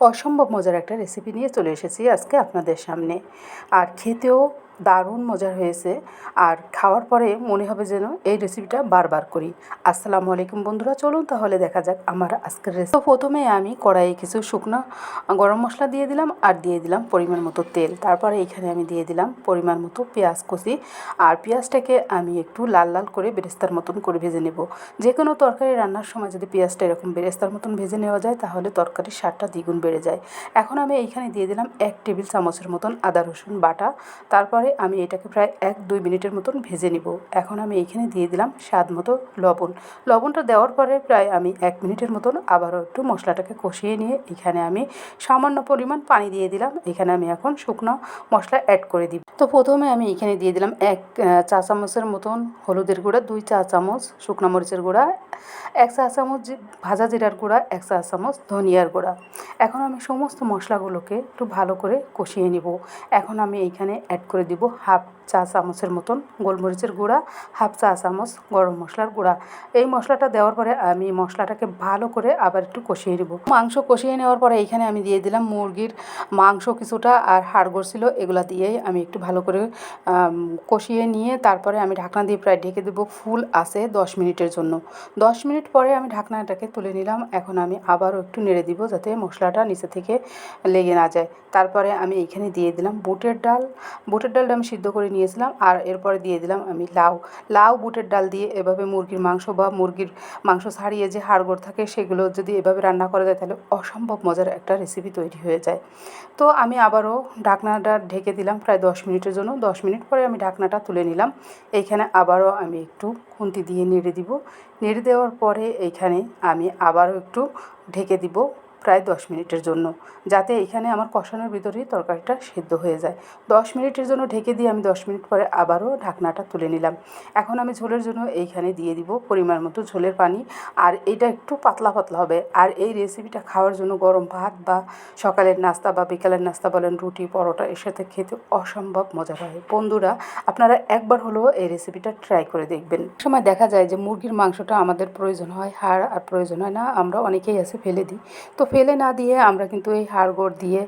অসম্ভব মজার একটা রেসিপি নিয়ে চলে এসেছি আজকে আপনাদের সামনে। আর খেতেও দারুণ মজার হয়েছে। আর খাওয়ার পরে মনে হবে যেন এই রেসিপিটা বারবার করি। আসসালামু আলাইকুম বন্ধুরা, চলুন তাহলে দেখা যাক আমার আজকের রেসিপি তো প্রথমে আমি কড়াইয়ে কিছু শুকনো গরম মশলা দিয়ে দিলাম আর দিয়ে দিলাম পরিমাণ মতো তেল। তারপরে এখানে আমি দিয়ে দিলাম পরিমাণ মতো পেঁয়াজ কুচি। আর পেঁয়াজটাকে আমি একটু লাল লাল করে বেরেস্তার মতন করে ভেজে নেব। যে কোনো তরকারি রান্নার সময় যদি পেঁয়াজটা এরকম বেরেস্তার মতন ভেজে নেওয়া যায়, তাহলে তরকারির স্বাদটা দ্বিগুণ বেড়ে যায়। এখন আমি এইখানে দিয়ে দিলাম এক টেবিল চামচের মতন আদা রসুন বাটা। তারপরে আমি এটাকে প্রায় এক দুই মিনিটের মতন ভেজে নিব। এখন আমি এইখানে দিয়ে দিলাম স্বাদ মতো লবণ। লবণটা দেওয়ার পরে প্রায় আমি এক মিনিটের মতন আবারও একটু মশলাটাকে কষিয়ে নিয়ে এখানে আমি সামান্য পরিমাণ পানি দিয়ে দিলাম। এখানে আমি এখন শুকনো মশলা অ্যাড করে দিব। তো প্রথমে আমি এখানে দিয়ে দিলাম এক চা চামচের মতন হলুদের গুঁড়া, দুই চা চামচ শুকনো মরিচের গুঁড়া, এক চা চামচ ভাজা জিরার গুঁড়া, এক চা চামচ ধনিয়ার গুঁড়া। এখন আমি সমস্ত মশলাগুলোকে একটু ভালো করে কষিয়ে নিব। এখন আমি এইখানে অ্যাড করে দিব হাফ চা চামচের মতন গোলমরিচের গুঁড়া, হাফ চা চামচ গরম মশলার গুঁড়া। এই মশলাটা দেওয়ার পরে আমি মশলাটাকে ভালো করে আবার একটু কষিয়ে নেব। মাংস কষিয়ে নেওয়ার পরে এইখানে আমি দিয়ে দিলাম মুরগির মাংস কিছুটা আর হাড়গোড় ছিল, এগুলা দিয়েই আমি একটু ভালো করে কষিয়ে নিয়ে তারপরে আমি ঢাকনা দিয়ে প্রায় ঢেকে দেবো ফুল আছে দশ মিনিটের জন্য। দশ মিনিট পরে আমি ঢাকনাটাকে তুলে নিলাম, এখন আমি আবারও একটু নেড়ে দিব যাতে মশলাটা নিচে থেকে লেগে না যায়। তারপরে আমি এইখানে দিয়ে দিলাম বুটের ডাল। বুটের ডালটা আমি সিদ্ধ করে নিয়েছিলাম আর এরপরে দিয়ে দিলাম আমি লাউ। লাউ, বুটের ডাল দিয়ে এভাবে মুরগির মাংস বা মুরগির মাংস ছাড়িয়ে যে হাড়গোড় থাকে সেগুলো যদি এভাবে রান্না করা যায় তাহলে অসম্ভব মজার একটা রেসিপি তৈরি হয়ে যায়। তো আমি আবারও ঢাকনাটা ঢেকে দিলাম প্রায় দশ মিনিটের জন্য। দশ মিনিট পরে আমি ঢাকনাটা তুলে নিলাম। এইখানে আবারও আমি একটু খুন্তি দিয়ে নেড়ে দিব। নেড়ে দেওয়ার পরে এইখানে আমি আবারও একটু ঢেকে দিব প্রায় দশ মিনিটের জন্য, যাতে এখানে আমার কষানোর ভিতরেই তরকারিটা সেদ্ধ হয়ে যায়। দশ মিনিটের জন্য ঢেকে দিয়ে আমি দশ মিনিট পরে আবারও ঢাকনাটা তুলে নিলাম। এখন আমি ঝোলের জন্য এইখানে দিয়ে দিব পরিমাণ মতো ঝোলের পানি। আর এটা একটু পাতলা পাতলা হবে। আর এই রেসিপিটা খাওয়ার জন্য গরম ভাত বা সকালের নাস্তা বা বিকালের নাস্তা বলেন, রুটি, পরোটা, এর সাথে খেতে অসম্ভব মজা হয়। বন্ধুরা, আপনারা একবার হলেও এই রেসিপিটা ট্রাই করে দেখবেন। সময় দেখা যায় যে মুরগির মাংসটা আমাদের প্রয়োজন হয় হাড় আর প্রয়োজন হয় না, আমরা অনেকেই আছে ফেলে দিই। তো ফেলে না দিয়ে আমরা কিন্তু এই হাড়গোড় দিয়ে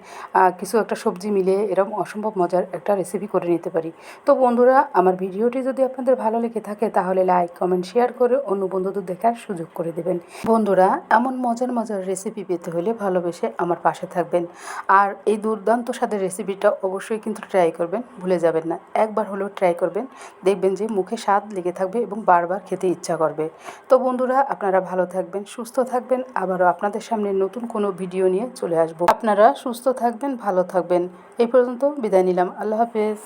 কিছু একটা সবজি মিলিয়ে এরকম অসম্ভব মজার একটা রেসিপি করে নিতে পারি। তো বন্ধুরা, আমার ভিডিওটি যদি আপনাদের ভালো লেগে থাকে, তাহলে লাইক কমেন্ট শেয়ার করে অন্য বন্ধুদের দেখার সুযোগ করে দেবেন। বন্ধুরা, এমন মজার মজার রেসিপি পেতে হলে ভালোবেসে আমার পাশে থাকবেন। আর এই দুর্দান্ত স্বাদের রেসিপিটা অবশ্যই কিন্তু ট্রাই করবেন, ভুলে যাবেন না। একবার হলেও ট্রাই করবেন, দেখবেন যে মুখে স্বাদ লেগে থাকবে এবং বারবার খেতে ইচ্ছা করবে। তো বন্ধুরা, আপনারা ভালো থাকবেন, সুস্থ থাকবেন। আবারও আপনাদের সামনে নতুন কোনো ভিডিও নিয়ে চলে আসব। আপনারা সুস্থ থাকবেন, ভালো থাকবেন। এই পর্যন্ত বিদায় নিলাম। আল্লাহ হাফেজ।